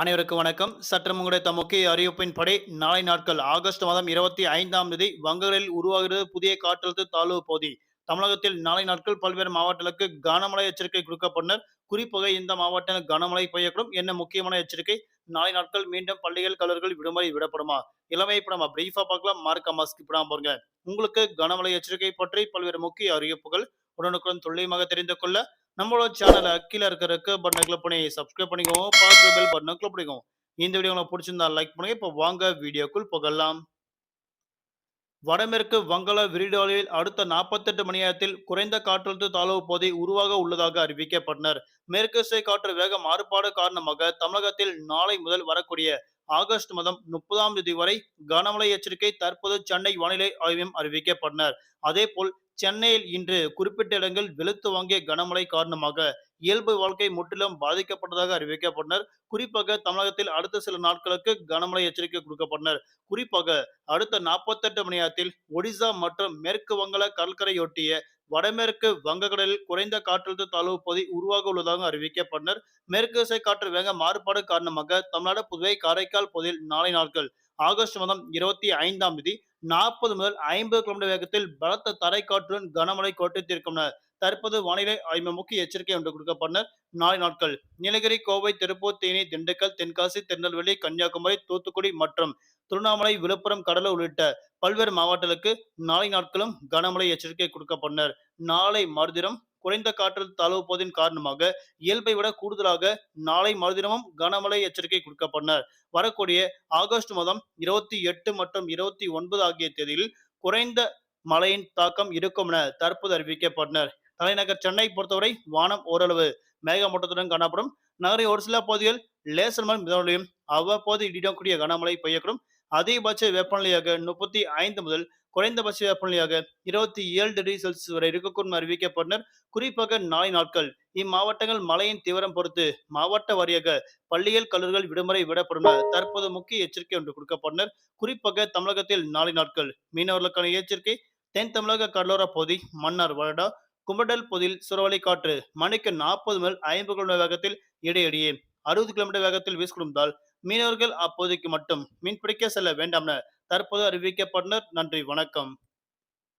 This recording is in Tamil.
அனைவருக்கும் வணக்கம். சற்று முன்னிட்ட முக்கிய அறிவிப்பின்படி நாளை நாட்கள் ஆகஸ்ட் மாதம் இருபத்தி ஐந்தாம் தேதி வங்ககளில் உருவாகிறது புதிய காற்றழுத்த தாழ்வு பகுதி. தமிழகத்தில் நாளை நாட்கள் பல்வேறு மாவட்டங்களுக்கு கனமழை எச்சரிக்கை கொடுக்கப்பட்டனர். குறிப்பாக இந்த மாவட்டங்கள் கனமழை பெய்யக்கூடும். என்ன முக்கியமான எச்சரிக்கை? நாளை நாட்கள் மீண்டும் பள்ளிகள் கல்லூரிகள் விடுமுறை விடப்படுமா? இளமை இப்ப நம்ம பிரீஃபா பார்க்கலாம். மார்க்க மாஸ்க் விடாம பாருங்க. உங்களுக்கு கனமழை எச்சரிக்கை பற்றி பல்வேறு முக்கிய அறிவிப்புகள் உடனுக்குடன் துல்லியமாக தெரிந்து கொள்ள நம்மளோட சேனலை கீழே இருக்கிற ரெக்க பட்டனை கிளிக் பண்ணி சப்ஸ்கிரைப் பண்ணிக்கோங்க. பார்த்து பெல் பட்டனை கிளிக் பண்ணிக்கோங்க. இந்த வீடியோ உங்களுக்கு பிடிச்சிருந்தா லைக் பண்ணுங்க. இப்போ வாங்க வீடியோக்குள் போகலாம். வடமேற்கு வங்காள விரிடாலில் அடுத்த நாற்பத்தெட்டு மணி நேரத்தில் குறைந்த காற்றழுத்த தாழ்வு பகுதி உருவாக உள்ளதாக அறிவிக்கப்பட்டனர். மேற்கு காற்று வேக மாறுபாடு காரணமாக தமிழகத்தில் நாளை முதல் வரக்கூடிய ஆகஸ்ட் மாதம் முப்பதாம் தேதி வரை கனமழை எச்சரிக்கை தற்போது சென்னை வானிலை ஆய்வையும் அறிவிக்கப்பட்டனர். அதேபோல் சென்னையில் இன்று குறிப்பிட்ட இடங்கள் வெளுத்து வாங்கிய கனமழை காரணமாக இயல்பு வாழ்க்கை முற்றிலும் பாதிக்கப்பட்டதாக அறிவிக்கப்பட்டனர். குறிப்பாக தமிழகத்தில் அடுத்த சில நாட்களுக்கு கனமழை எச்சரிக்கை கொடுக்கப்பட்டனர். குறிப்பாக அடுத்த நாற்பத்தெட்டு மணி நேரத்தில் ஒடிசா மற்றும் மேற்கு வங்கள கடற்கரையொட்டிய வடமேற்கு வங்கக்கடலில் குறைந்த காற்றழுத்த தாழ்வு பகுதி உருவாக உள்ளதாக அறிவிக்கப்பட்டனர். மேற்கு திசை காற்று வேக மாறுபாடு காரணமாக தமிழ்நாடு புதுவை காரைக்கால் பகுதியில் நாளை நாட்கள் ஆகஸ்ட் மாதம் இருபத்தி ஐந்தாம் தேதி நாற்பது முதல் ஐம்பது கிலோமீட்டர் வேகத்தில் பலத்த தரைக்காற்றுடன் கனமழை கோட்டத்திற்கும் தற்போது வானிலை ஆய்வு முக்கிய எச்சரிக்கை ஒன்று கொடுக்கப்பட்டனர் நாளை நாட்கள். நீலகிரி கோவை திருப்பூர் தேனி திண்டுக்கல் தென்காசி திருநெல்வேலி கன்னியாகுமரி தூத்துக்குடி மற்றும் திருவண்ணாமலை விழுப்புரம் கடலூர் உள்ளிட்ட பல்வேறு மாவட்டங்களுக்கு நாளை நாட்களும் கனமழை எச்சரிக்கை கொடுக்கப்பட்டனர் நாளை மறுதினம் குறைந்த காற்றல் தாழ்வு காரணமாக இயல்பை விட கூடுதலாக நாளை மறுதினமும் கனமழை எச்சரிக்கை கொடுக்கப்பட்டனர் வரக்கூடிய ஆகஸ்ட் மாதம் இருபத்தி எட்டு மற்றும் இருபத்தி ஒன்பது ஆகிய தேதியில் குறைந்த மழையின் தாக்கம் இருக்கும் என தற்போது அறிவிக்கப்பட்டனர் தலைநகர் சென்னை பொறுத்தவரை வானம் ஓரளவு மேகமூட்டத்துடன் காணப்படும். நகரின் ஒரு சில பகுதிகள் லேசர் மழை மிதமலையும் அவ்வப்போது இடிடக்கூடிய கனமழை பெய்யக்கூடும். அதிகபட்ச வெப்பநிலையாக முப்பத்தி ஐந்து முதல் குறைந்தபட்ச வெப்பநிலையாக இருபத்தி ஏழு டிகிரி செல்சியஸ் வரை இருக்கக்கூடும் அறிவிக்கப்பட்டனர். குறிப்பாக நாளை நாட்கள் இம்மாவட்டங்கள் மழையின் தீவிரம் பொறுத்து மாவட்ட வாரியாக பள்ளிகள் கல்லூரிகள் விடுமுறை விடப்படும் தற்போது முக்கிய எச்சரிக்கை ஒன்று கொடுக்கப்பட்டனர். குறிப்பாக தமிழகத்தில் நாளை நாட்கள் மீனவர்களுக்கான எச்சரிக்கை தென் தமிழக கடலோர பகுதி மன்னார் வருடா குமடல் பகுதியில் சுறவலை காற்று மணிக்கு நாற்பது முதல் ஐம்பது கிலோமீட்டர் வேகத்தில் இடையிடையே அறுபது கிலோமீட்டர் வேகத்தில் வீசிக்கொடுத்தால் மீனவர்கள் அப்போதைக்கு மட்டும் மீன்பிடிக்க செல்ல வேண்டாம் என தற்போது அறிவிக்கப்பட்டனர். நன்றி வணக்கம்.